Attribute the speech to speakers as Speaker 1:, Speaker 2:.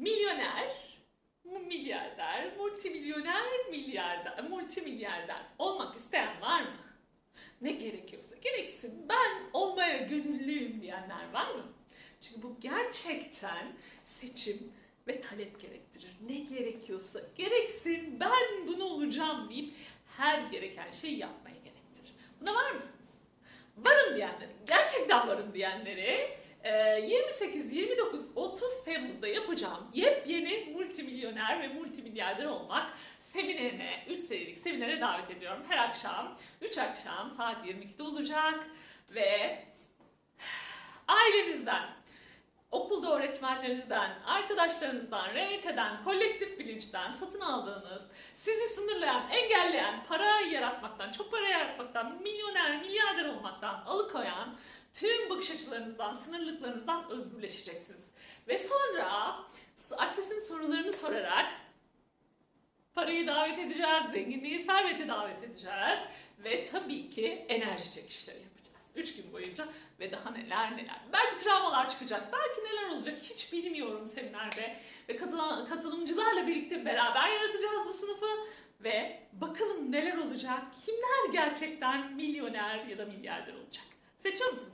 Speaker 1: milyoner, milyarder, multimilyoner, milyarder, multimilyarder olmak isteyen var mı? Ne gerekiyorsa gereksin ben olmaya gönüllüyüm diyenler var mı? Çünkü bu gerçekten seçim ve talep gerektirir. Ne gerekiyorsa gereksin ben bunu olacağım deyip her gereken şeyi yapmaya gerektirir. Buna var mısınız? Varım diyenleri, gerçekten varım diyenleri 28, 29, 30 Temmuz'da yapacağım yepyeni multimilyoner ve multimilyarder olmak seminerine, 3 serilik seminere davet ediyorum. Her akşam, 3 akşam saat 22'de olacak ve ailenizden, okulda öğretmenlerinizden, arkadaşlarınızdan, RYT'den, kolektif bilinçten satın aldığınız, sizi sınırlayan, engelleyen, para yaratmaktan, çok para yaratmaktan, milyoner, milyarder olmaktan alıkoyan tüm bakış açılarınızdan, sınırlıklarınızdan özgürleşeceksiniz. Ve sonra Akses'in sorularını sorarak parayı davet edeceğiz, zenginliği, serveti davet edeceğiz ve tabii ki enerji çekişleri yapacağız. Üç gün boyunca ve daha neler neler. Belki travmalar çıkacak, belki neler olacak hiç bilmiyorum seminerde. Ve katılan, katılımcılarla birlikte beraber yaratacağız bu sınıfı. Ve bakalım neler olacak, kimler gerçekten milyoner ya da milyarder olacak. Seçiyor musunuz?